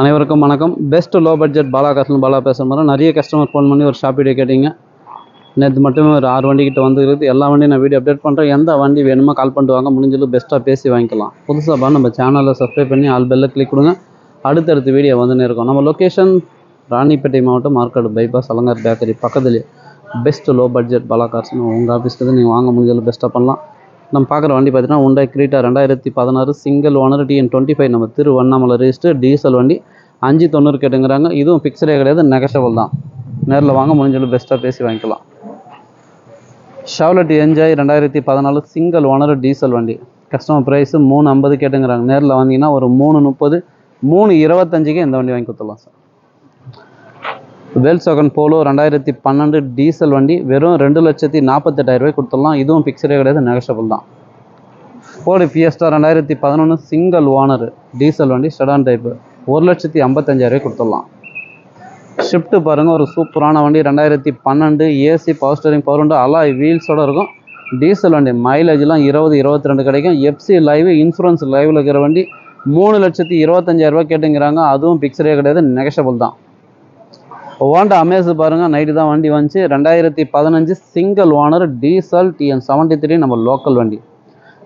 அனைவருக்கும் வணக்கம். Best low budget Bala காசுல பாலா பேசுகிற மாதிரி நிறைய கஸ்டமர் ஃபோன் பண்ணி ஒரு ஷாப் வீடியோ கேட்டீங்க. நேற்று மட்டுமே ஒரு ஆறு வண்டிக்கிட்ட வந்துருக்குது. எல்லா வண்டியும் நான் வீடியோ அப்டேட் பண்ணுறேன் எந்த வண்டி வேணுமோ கால் பண்ணிட்டு வாங்க முடிஞ்சளவு பெஸ்ட்டாக பேசி வாங்கிக்கலாம். புதுசாக பா நம்ம சேனலில் சப்ஸ்கிரைப் பண்ணி ஆல் பெல்லில் கிளிக் கொடுங்க. அடுத்தடுத்து வீடியோ வந்துன்னு இருக்கும். நம்ம லொக்கேஷன் ராணிப்பேட்டை மாவட்டம் மார்க்கெட் பைபாஸ் அலங்கார் பேக்கரி பக்கத்துலேயே. பெஸ்ட் லோ பட்ஜெட் பாலா கார்ஸ்னு உங்கள் ஆஃபீஸ்க்கு நீங்கள் வாங்க. முடிஞ்சளவு பெஸ்ட்டாக பண்ணலாம். நம்ம பார்க்குற வண்டி பார்த்தீங்கன்னா உண்டாய் கிரீட்டா ரெண்டாயிரத்தி பதினாறு single owner TN twenty five நம்ம திருவண்ணாமலை ரிஜிஸ்டர் டீசல் வண்டி. அஞ்சு தொண்ணூறு கேட்டுங்கிறாங்க. இதுவும் பிக்சரே கிடையாது நெகஷபிள் தான். நேரில் வாங்க முடிஞ்சளவு பெஸ்ட்டாக பேசி வாங்கிக்கலாம். ஷவலட் என்ஜாய் ரெண்டாயிரத்தி பதினாலு சிங்கிள் ஓனர் டீசல் வண்டி. கஸ்டமர் ப்ரைஸு மூணு ஐம்பது கேட்டுங்கிறாங்க. நேரில் வந்தீங்கன்னா ஒரு மூணு முப்பது மூணு இருபத்தஞ்சுக்கே இந்த வண்டி வாங்கி கொடுத்துடலாம் சார் வேல்சோகன் போலோ ரெண்டாயிரத்தி பன்னெண்டு டீசல் வண்டி வெறும் ரெண்டு லட்சத்தி நாற்பத்தெட்டாயிரம் ரூபாய் கொடுத்துடலாம். இதுவும் ஃபிக்ஸடே கிடையாது நெகஷபிள் தான். ஃபோர்டு ஃபியஸ்டா ரெண்டாயிரத்தி பதினொன்று சிங்கிள் ஓனர் டீசல் வண்டி செடான் டைப்பு ஒரு லட்சத்தி ஐம்பத்தஞ்சாயிரம் ரூபாய் கொடுத்துடலாம். ஷிஃப்ட்டு பாருங்கள் ஒரு சூப்பரான வண்டி ரெண்டாயிரத்தி பன்னெண்டு ஏசி பவர் ஸ்டரிங் பவர் உண்டு அலாய் வீல்ஸோட இருக்கும். டீசல் வண்டி மைலேஜ்லாம் இருபது இருபத்தி ரெண்டு கிடைக்கும் எஃப்சி லைவ் இன்சூரன்ஸ் லைவில் இருக்கிற வண்டி மூணு லட்சத்தி இருபத்தஞ்சாயிரரூபா கேட்டுங்கிறாங்க. அதுவும் பிக்சரே கிடையாது நெகஷபிள் தான். ஹோண்டா அமேஸ் பாருங்கள் நைட்டு தான் வண்டி வந்துச்சு. ரெண்டாயிரத்தி பதினஞ்சு single owner diesel TN seventy three நம்ம லோக்கல் வண்டி.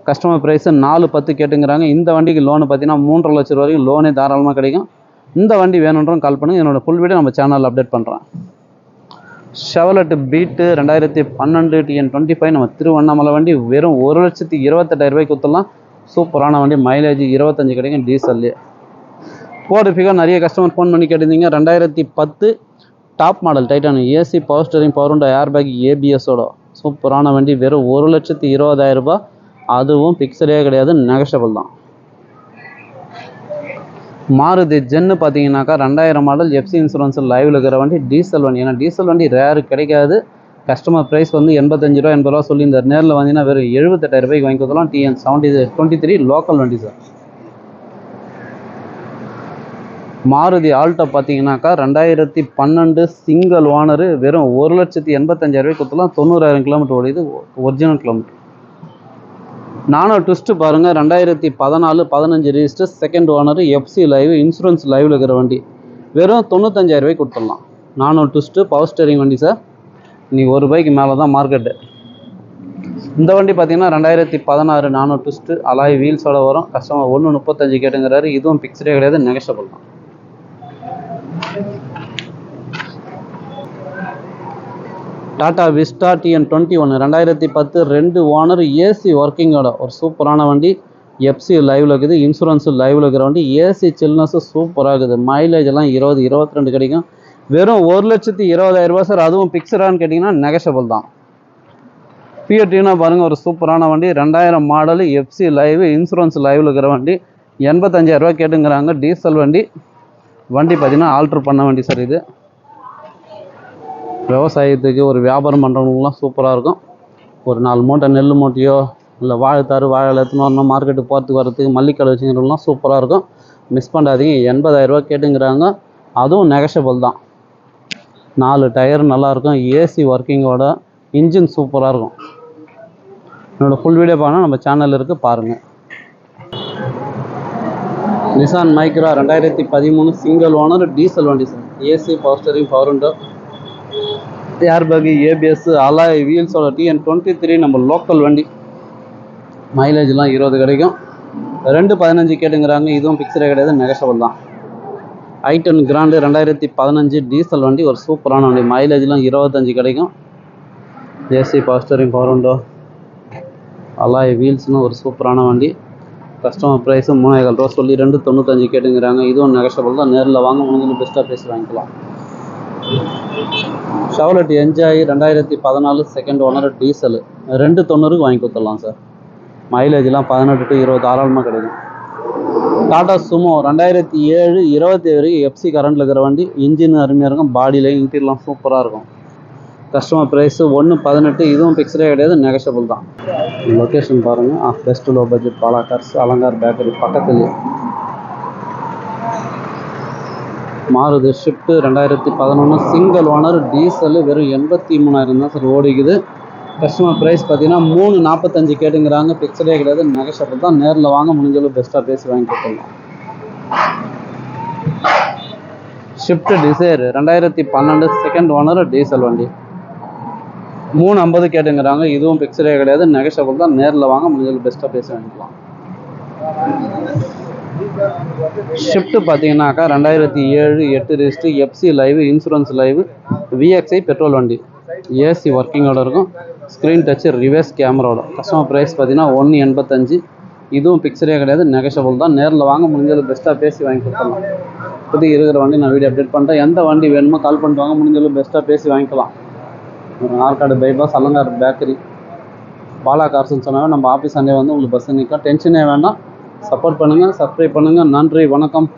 கஸ்டமர் ப்ரைஸு நாலு பத்து கேட்டுங்கிறாங்க. இந்த வண்டிக்கு லோனு பார்த்தீங்கன்னா மூன்றரை லட்ச ரூபா வரைக்கும் லோனே தாராளமாக கிடைக்கும். இந்த வண்டி வேணுன்றவங்க கால் பண்ணுங்கள் என்னோட ஃபுல் வீடியோ நம்ம சேனலில் அப்டேட் பண்ணுறேன் ஷெவலட் பீட்டு ரெண்டாயிரத்தி பன்னெண்டு டிஎன் டுவெண்ட்டி ஃபைவ் நம்ம திருவண்ணாமலை வண்டி. வெறும் ஒரு லட்சத்தி இருபத்தெட்டாயிரம் ரூபாய்க்கு கொடுத்துடலாம். சூப்பரான வண்டி. மைலேஜ் இருபத்தஞ்சு கிடைக்கும் டீசல்லே கோடு ஃபிகர் நிறைய கஸ்டமர் ஃபோன் பண்ணி கேட்டிருந்தீங்க. ரெண்டாயிரத்தி பத்து top model Titan. AC power steering power உண்டா ஏர் பேக் ஏபிஎஸோட சூப்பரான வண்டி வெறும் ஒரு லட்சத்து இருபதாயிரம் ரூபாய். அதுவும் பிக்சரே கிடையாது நெகஷபிள் தான். மாருதி ஜென்னு பார்த்தீங்கன்னாக்கா ரெண்டாயிரம் மாடல் எஃப்சி இன்சூரன்ஸ் லைவில் இருக்கிற வண்டி டீசல் வண்டி. ஏன்னா டீசல் வண்டி ரேரு கிடைக்காது. கஸ்டமர் ப்ரைஸ் வந்து எண்பத்தஞ்சு ரூபா எண்பது ரூபா சொல்லியிருந்தார். நேரில் வந்தீங்கன்னா வெறும் எழுபத்தெட்டாயிரம் ரூபாய்க்கு வாங்கி கொடுத்தலாம் TN seventy twenty three local வண்டி சார் மாருதி ஆல்டோ பார்த்தீங்கன்னாக்கா ரெண்டாயிரத்தி பன்னெண்டு சிங்கிள் ஓனரு வெறும் ஒரு லட்சத்தி எண்பத்தஞ்சாயிரம் ரூபாய் கொடுத்தலாம் தொண்ணூறாயிரம் கிலோமீட்டர் ஓடிது ஒரிஜினல் கிலோமீட்டர். நானும் ட்விஸ்ட்டு பாருங்கள் ரெண்டாயிரத்தி பதினாலு பதினஞ்சு register second owner FC live insurance லைவில் இருக்கிற வண்டி. வெறும் தொண்ணூத்தஞ்சாயிரம் கொடுத்துடலாம் நானோ ட்விஸ்ட்டு பவர் ஸ்டேரிங் வண்டி சார் நீ ஒரு ரூபாய்க்கு மேலே தான் மார்க்கெட்டு இந்த வண்டி பார்த்தீங்கன்னா ரெண்டாயிரத்தி பதினாறு நானூறு ட்விஸ்ட்டு அலாய் வீல்ஸோட வரும். கஸ்டமர் ஒன்று முப்பத்தஞ்சு கேட்டுங்கிறாரு. இதுவும் பிக்சரே கிடையாது நெகஷபிள் தான். டாடா விஸ்டா டிஎன் டுவெண்ட்டி ஒன்று ரெண்டாயிரத்தி பத்து ரெண்டு ஓனர் ஏசி ஒர்க்கிங்கோட ஒரு சூப்பரான வண்டி. எஃப்சி லைவில் இருக்குது. இன்சூரன்ஸு லைவில் இருக்கிற வண்டி. ஏசி சில்னஸும் சூப்பராக இருக்குது. மைலேஜ் எல்லாம் இருபது இருபத்தி ரெண்டு கிடைக்கும். வெறும் ஒரு லட்சத்தி இருபதாயிரம் ரூபா சார். அதுவும் பிக்சரான்னு கேட்டிங்கன்னா நெகஷபிள் தான். பிஎட்டினா பாருங்கள் ஒரு சூப்பரான வண்டி. ரெண்டாயிரம் மாடலு எஃப்சி லைவ் இன்சூரன்ஸ் லைவில் இருக்கிற வண்டி. எண்பத்தஞ்சாயிரரூபா கேட்டுங்கிறாங்க. டீசல் வண்டி. வண்டி பார்த்திங்கன்னா ஆல்ட்ரு பண்ண வண்டி சார் இது. விவசாயத்துக்கு ஒரு வியாபாரம் பண்ணுறவங்களுக்குலாம் சூப்பராக இருக்கும். ஒரு நாலு மூட்டை நெல் மூட்டையோ இல்லை வாழைத்தாறு வாழை எடுத்துன்னு வரணும் மார்க்கெட்டுக்கு போகிறதுக்கு வரத்துக்கு மல்லிக்கடை வச்சுக்கிறவங்களாம் சூப்பராக இருக்கும். மிஸ் பண்ணாதீங்க எண்பதாயிரரூபா கேட்டுங்கிறாங்க. அதுவும் நெகஷபிள் தான். நாலு டயர் நல்லாயிருக்கும் ஏசி ஒர்க்கிங்கோட இன்ஜின் சூப்பராக இருக்கும். என்னோடய ஃபுல் வீடியோ பார்க்கணும் நம்ம சேனல் இருக்குது பாருங்கள் நிசான் மைக்ரா ரெண்டாயிரத்தி பதிமூணு சிங்கிள் ஓனர் டீசல் வண்டி sir AC power steering power window airbag ABS alloy வீல்ஸோட TN twenty three நம்ம லோக்கல் வண்டி. மைலேஜ்லாம் இருபது கிடைக்கும். ரெண்டு பதினஞ்சு கேட்டுங்கிறாங்க. இதுவும் பிக்சரே கிடையாது நெகஷபிள் தான். ஐட்டன் கிராண்டு ரெண்டாயிரத்தி பதினஞ்சு டீசல் வண்டி ஒரு சூப்பரான வண்டி. மைலேஜ்லாம் இருபத்தஞ்சு கிடைக்கும். AC power steering steering alloy வீல்ஸ்னு ஒரு சூப்பரான வண்டி. கஸ்டமர் ப்ரைஸும் மூணாயிரம் ரூபா சொல்லி ரெண்டு தொண்ணூத்தஞ்சு கேட்டுங்கிறாங்க. இதுவும் நெகஷபிள் தான். நேரில் வாங்க முடிஞ்சு பெஸ்ட்டாக பேசி வாங்கிக்கலாம். ஷவலட் என்ஜாய் ரெண்டாயிரத்தி பதினாலு செகண்ட் ஓனர் டீசல் ரெண்டு தொண்ணூறுக்கு வாங்கி கொடுத்துடலாம் சார். மைலேஜ்லாம் பதினெட்டு டு இருபது தாராளமாக கிடைக்கும். டாடா சுமோ ரெண்டாயிரத்தி ஏழு இருபத்தி வரைக்கும் எஃப்சி கரண்டில் இருக்கிற வண்டி இன்ஜின் அருமையாக இருக்கும் பாடியில் இன்டீரியர்லாம் சூப்பராக இருக்கும். கஸ்டமர் ப்ரைஸு ஒன்று பதினெட்டு இதுவும் பிக்சரே கிடையாது நெகஷபிள் தான். லொக்கேஷன் பாருங்கள் best low budget Bala cars Alankar bakery பக்கத்துலேயே. மாறுது ஷிஃப்ட்டு ரெண்டாயிரத்தி பதினொன்று சிங்கிள் ஓனர் டீசல் வெறும் எண்பத்தி மூணாயிரம் தான் சார் ஓடிக்குது. கஸ்டமர் ப்ரைஸ் பார்த்தீங்கன்னா மூணு நாற்பத்தஞ்சு கேட்டுங்கிறாங்க. பிக்சரே கிடையாது. நெகஷபிள் தான். நேரில் வாங்க முடிஞ்சளவு பெஸ்ட்டாக பேசி வாங்கி கொடுத்துடலாம். ஷிஃப்ட் டிசைர் ரெண்டாயிரத்தி பன்னெண்டு. செகண்ட் ஓனர் டீசல் வண்டி. மூணு ஐம்பது கேட்டுங்கிறாங்க. இதுவும் பிக்சரே கிடையாது. நெகஷபிள் தான். நேரில் வாங்க முடிஞ்சது பெஸ்ட்டாக பேசி வாங்கிக்கலாம். ஷிஃப்ட் பார்த்தீங்கன்னாக்கா ரெண்டாயிரத்தி ஏழு எட்டு wrist FC live insurance live VXI petrol வண்டி. ஏசி ஒர்க்கிங்கோட இருக்கும். ஸ்க்ரீன் டச்சு ரிவர்ஸ் கேமராவோட கஸ்டமர் ப்ரைஸ் பார்த்தீங்கன்னா ஒன்று எண்பத்தஞ்சு. இதுவும் பிக்சரே கிடையாது நெகஷபிள் தான். நேரில் வாங்க முடிஞ்சது பெஸ்ட்டாக பேசி வாங்கி கொடுத்துடலாம் இப்போது இருக்கிற வண்டி நான் வீடியோ அப்டேட் பண்ணுறேன் எந்த வண்டி வேணுமோ கால் பண்ணிட்டு வாங்க முடிஞ்சளவு பெஸ்ட்டாக பேசி வாங்கிக்கலாம். ஆற்காடு பைபாஸ் அலங்கார் பேக்கரி பாலா கார்ஸ்ன்னு சொன்னாவே நம்ம ஆஃபீஸ் அண்டே வந்து உங்களுக்கு பஸ் நிற்கும். டென்ஷனே வேண்டாம். சப்போர்ட் பண்ணுங்கள் சப்ஸ்கிரைப் பண்ணுங்கள் நன்றி வணக்கம்.